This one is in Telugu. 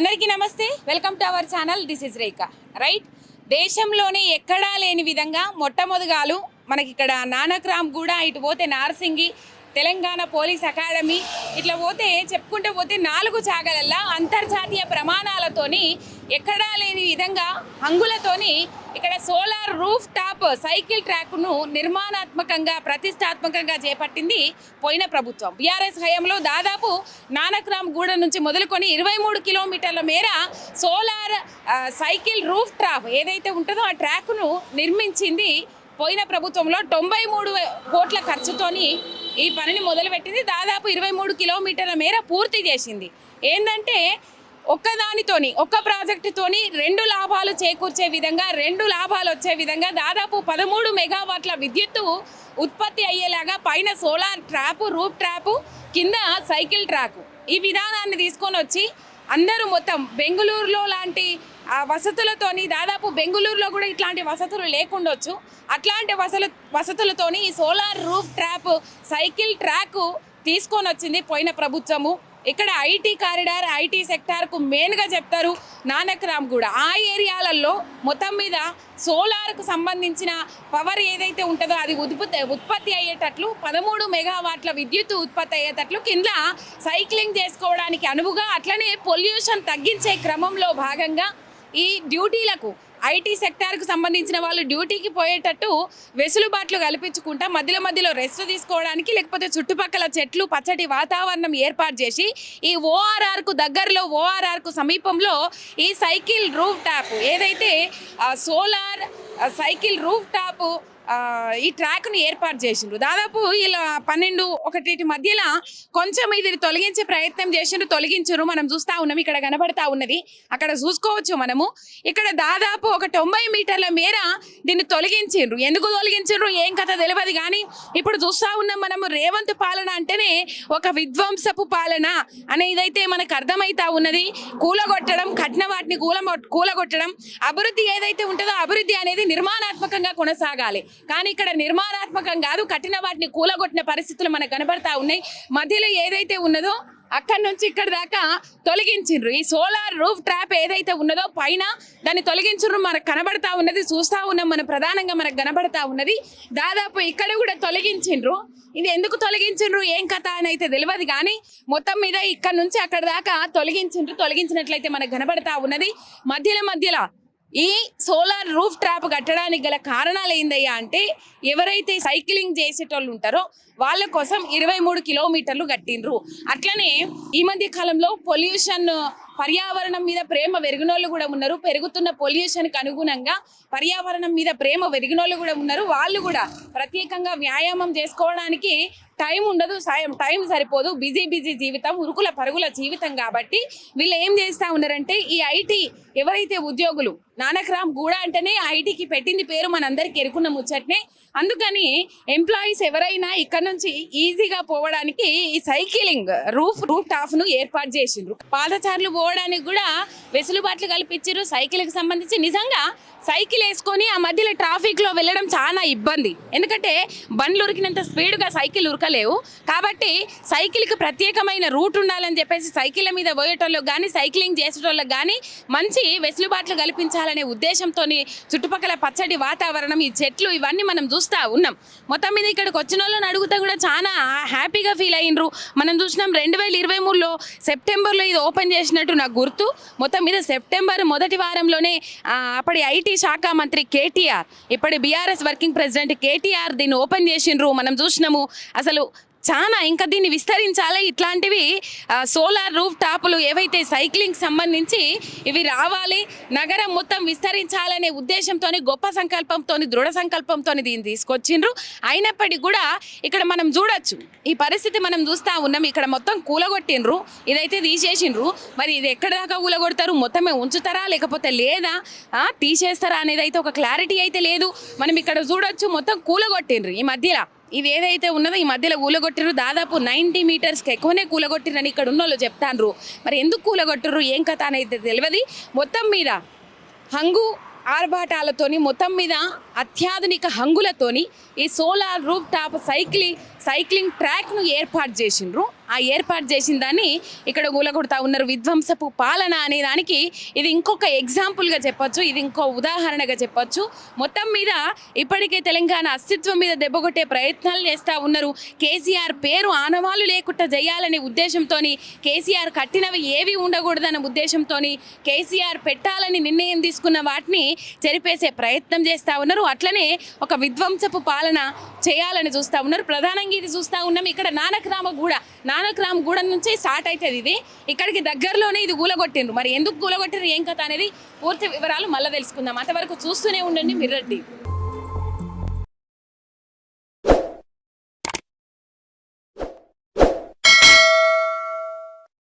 అందరికీ నమస్తే. Welcome to our channel this is Rekha right దేశంలోనే ఎక్కడా లేని విధంగా మొట్టమొదగాలు మనకి ఇక్కడ నానక్రామ్ కూడా ఇటు పోతే నార్సింగి తెలంగాణ పోలీస్ అకాడమీ ఇట్లా పోతే చెప్పుకుంటూ పోతే నాలుగు చాగలల్లా అంతర్జాతీయ ప్రమాణాలతోని ఎక్కడా లేని విధంగా హంగులతోని ఇక్కడ సోలార్ రూఫ్ టాప్ సైకిల్ ట్రాక్ను నిర్మాణాత్మకంగా ప్రతిష్టాత్మకంగా చేపట్టింది పోయిన ప్రభుత్వం. బీఆర్ఎస్ హయాంలో దాదాపు నానక్రామ్ గూడ నుంచి మొదలుకొని ఇరవై మూడు కిలోమీటర్ల మేర సోలార్ సైకిల్ రూఫ్ ట్రాప్ ఏదైతే ఉంటుందో ఆ ట్రాక్ను నిర్మించింది పోయిన ప్రభుత్వంలో తొంభై మూడు కోట్ల ఖర్చుతోని ఈ పనిని మొదలుపెట్టింది. దాదాపు ఇరవై మూడు కిలోమీటర్ల మేర పూర్తి చేసింది. ఏంటంటే ఒక్కదానితోని ఒక్క ప్రాజెక్టుతోని రెండు లాభాలు చేకూర్చే విధంగా రెండు లాభాలు వచ్చే విధంగా దాదాపు పదమూడు మెగావాట్ల విద్యుత్తు ఉత్పత్తి అయ్యేలాగా పైన సోలార్ ట్రాపు రూప్ ట్రాపు కింద సైకిల్ ట్రాకు. ఈ విధానాన్ని తీసుకొని వచ్చి అందరూ మొత్తం బెంగళూరులో లాంటి ఆ వసతులతోని దాదాపు బెంగళూరులో కూడా ఇట్లాంటి వసతులు లేకుండొచ్చు. అట్లాంటి వసలు వసతులతోని ఈ solar roof top cycle track తీసుకొని వచ్చింది పోయిన ప్రభుత్వము. ఇక్కడ ఐటీ కారిడార్ ఐటీ సెక్టార్కు మెయిన్గా చెప్తారు నానక్రామ్ కూడా. ఆ ఏరియాలలో మొత్తం మీద సోలార్కు సంబంధించిన పవర్ ఏదైతే ఉంటుందో అది ఉత్పత్తి ఉత్పత్తి అయ్యేటట్లు పదమూడు మెగావాట్ల విద్యుత్ ఉత్పత్తి అయ్యేటట్లు కింద సైక్లింగ్ చేసుకోవడానికి అనువుగా అట్లనే పొల్యూషన్ తగ్గించే క్రమంలో భాగంగా ఈ డ్యూటీలకు ఐటీ సెక్టార్కు సంబంధించిన వాళ్ళు డ్యూటీకి పోయేటట్టు వెసులుబాట్లు కల్పించుకుంటా మధ్యలో మధ్యలో రెస్ట్ తీసుకోవడానికి లేకపోతే చుట్టుపక్కల చెట్లు పచ్చటి వాతావరణం ఏర్పాటు చేసి ఈ ఓఆర్ఆర్కు దగ్గరలో ఓఆర్ఆర్కు సమీపంలో ఈ సైకిల్ రూఫ్ టాప్ ఏదైతే సోలార్ సైకిల్ రూఫ్ టాప్ ఈ ట్రాక్ను ఏర్పాటు చేసిండ్రు. దాదాపు ఇలా పన్నెండు ఒకటి మధ్యలో కొంచెం ఇది తొలగించే ప్రయత్నం చేసిండ్రు తొలగించరు మనం చూస్తా ఉన్నాం ఇక్కడ కనబడతా ఉన్నది. అక్కడ చూసుకోవచ్చు మనము. ఇక్కడ దాదాపు ఒక తొంభై మీటర్ల మేర దీన్ని తొలగించిండ్రు. ఎందుకు తొలగించిండ్రు? ఏం కథ తెలియదు కానీ ఇప్పుడు చూస్తా ఉన్నాం మనము రేవంత్ పాలన అంటేనే ఒక విధ్వంసపు పాలన అనేదైతే మనకు అర్థమవుతా ఉన్నది. కూలగొట్టడం కట్న వాటిని కూల కూలగొట్టడం అభివృద్ధి ఏదైతే ఉంటుందో అభివృద్ధి అనేది నిర్మాణాత్మకంగా కొనసాగాలి. కానీ ఇక్కడ నిర్మాణాత్మకం కాదు కట్టిన వాటిని కూలగొట్టిన పరిస్థితులు మనకు కనబడతా ఉన్నాయి. మధ్యలో ఏదైతే ఉన్నదో అక్కడి నుంచి ఇక్కడ దాకా తొలగించిండ్రు. ఈ సోలార్ రూఫ్ ట్రాప్ ఏదైతే ఉన్నదో పైన దాన్ని తొలగించుర్రు మనకు కనబడతా ఉన్నది చూస్తా ఉన్నాం మన ప్రధానంగా మనకు కనబడతా ఉన్నది. దాదాపు ఇక్కడ కూడా తొలగించిండ్రు. ఇది ఎందుకు తొలగించిండ్రు? ఏం కథ అని అయితే తెలియదు కానీ మొత్తం మీద ఇక్కడ నుంచి అక్కడ దాకా తొలగించిండ్రు. తొలగించినట్లయితే మనకు కనబడతా ఉన్నది. మధ్యలో మధ్యలో ఈ సోలార్ రూఫ్ ట్రాప్ కట్టడానికి గల కారణాలు ఏందయ్యా అంటే ఎవరైతే సైక్లింగ్ చేసేటోళ్ళు ఉంటారో వాళ్ళ కోసం ఇరవై మూడు కిలోమీటర్లు కట్టిండ్రు. అట్లనే ఈ మధ్య కాలంలో పొల్యూషన్ పర్యావరణం మీద ప్రేమ వెరిగినోళ్ళు కూడా ఉన్నారు. పెరుగుతున్న పొల్యూషన్కి అనుగుణంగా పర్యావరణం మీద ప్రేమ వెరిగినోళ్ళు కూడా ఉన్నారు. వాళ్ళు కూడా ప్రత్యేకంగా వ్యాయామం చేసుకోవడానికి టైం ఉండదు సాయం టైం సరిపోదు. బిజీ బిజీ జీవితం ఉరుకుల పరుగుల జీవితం కాబట్టి వీళ్ళు ఏం చేస్తా ఉన్నారంటే ఈ ఐటీ ఎవరైతే ఉద్యోగులు నానక్రామ్ గూడ అంటేనే ఐటీకి పెట్టింది పేరు మనందరికి ఎరుకున్న ముచ్చట్నే. అందుకని ఎంప్లాయీస్ ఎవరైనా ఇక్కడ నుంచి ఈజీగా పోవడానికి ఈ సైకిలింగ్ రూఫ్ రూఫ్ టాఫ్ను ఏర్పాటు చేసిండ్రు. పాదచారులు పోవడానికి కూడా వెసులుబాట్లు కల్పించారు సైకిల్కి సంబంధించి. నిజంగా సైకిల్ వేసుకొని ఆ మధ్యలో ట్రాఫిక్లో వెళ్ళడం చాలా ఇబ్బంది. ఎందుకంటే బండ్లు ఉరికినంత స్పీడ్గా సైకిల్ ఉరకలేవు. కాబట్టి సైకిల్కి ప్రత్యేకమైన రూట్ ఉండాలని చెప్పేసి సైకిళ్ళ మీద పోయేటోళ్ళకి కానీ సైక్లింగ్ చేసేటోళ్ళకి కానీ మంచి వెసులుబాట్లు కల్పించాలనే ఉద్దేశంతో చుట్టుపక్కల పచ్చడి వాతావరణం ఈ చెట్లు ఇవన్నీ మనం చూస్తూ ఉన్నాం. మొత్తం మీద ఇక్కడికి వచ్చిన వాళ్ళని అడుగుతా కూడా చాలా హ్యాపీగా ఫీల్ అయినరు. మనం చూసినాం రెండు వేల ఇరవై మూడులో సెప్టెంబర్లో ఇది ఓపెన్ చేసినట్టు నాకు గుర్తు. మొత్తం మీద సెప్టెంబర్ మొదటి వారంలోనే అప్పటి ఐటీ శాఖ మంత్రి కేటీఆర్ ఇప్పటి బీఆర్ఎస్ వర్కింగ్ ప్రెసిడెంట్ కేటీఆర్ దీన్ని ఓపెన్ చేసిండ్రు. మనం చూసినాము. అసలు చాలా ఇంకా దీన్ని విస్తరించాలి. ఇట్లాంటివి సోలార్ రూఫ్ టాపులు ఏవైతే సైక్లింగ్ సంబంధించి ఇవి రావాలి నగరం మొత్తం విస్తరించాలనే ఉద్దేశంతో గొప్ప సంకల్పంతో దృఢ సంకల్పంతో దీన్ని తీసుకొచ్చిండ్రు. అయినప్పటికీ కూడా ఇక్కడ మనం చూడొచ్చు ఈ పరిస్థితి మనం చూస్తా ఉన్నాం. ఇక్కడ మొత్తం కూలగొట్టిండ్రు ఇదైతే తీసేసిండ్రు. మరి ఇది ఎక్కడ దాకా కూలగొడతారు? మొత్తమే ఉంచుతారా? లేకపోతే లేదా? తీసేస్తారా? అనేది అయితే ఒక క్లారిటీ అయితే లేదు. మనం ఇక్కడ చూడొచ్చు మొత్తం కూలగొట్టిండ్రు ఈ మధ్యలో. ఇది ఏదైతే ఉన్నదో ఈ మధ్యలో కూలగొట్టిరు దాదాపు నైంటీ మీటర్స్కి ఎక్కువనే కూలగొట్టిరని ఇక్కడ ఉన్న వాళ్ళు చెప్తాండ్రు. మరి ఎందుకు కూలగొట్టిర్రు? ఏం కథ అనేది తెలియదు మొత్తం మీద హంగు ఆర్భాటాలతోని మొత్తం మీద అత్యాధునిక హంగులతోని ఈ solar roof top cycling cycling ట్రాక్ను ఏర్పాటు చేసిండ్రు. ఆ ఏర్పాటు చేసిన దాన్ని ఇక్కడ కూలగొడతా ఉన్నారు. విధ్వంసపు పాలన అనే దానికి ఇది ఇంకొక ఎగ్జాంపుల్గా చెప్పొచ్చు. ఇది ఇంకో ఉదాహరణగా చెప్పొచ్చు. మొత్తం మీద ఇప్పటికే తెలంగాణ అస్తిత్వం మీద దెబ్బకొట్టే ప్రయత్నాలు చేస్తూ ఉన్నారు. కేసీఆర్ పేరు ఆనవాళ్ళు లేకుండా చేయాలనే ఉద్దేశంతో కేసీఆర్ కట్టినవి ఏవి ఉండకూడదన్న ఉద్దేశంతో కేసీఆర్ పెట్టాలని నిర్ణయం తీసుకున్న వాటిని చెరిపేసే ప్రయత్నం చేస్తూ ఉన్నారు. అట్లనే ఒక విధ్వంసపు పాలన చేయాలని చూస్తూ ఉన్నారు. ప్రధానంగా ఇది చూస్తూ ఉన్నాం. ఇక్కడ నానక్రామ నా నానక్రామ గూడెం నుంచి స్టార్ట్ అవుతుంది ఇది. ఇక్కడికి దగ్గరలోనే ఇది కూలగొట్టిండ్రు మరి ఎందుకు కూలగొట్టిండ్రు ఏం కథ అనేది? పూర్తి వివరాలు మళ్ళీ తెలుసుకుందాం. అంతవరకు చూస్తూనే ఉండండి మిర్రర్ టీవీ.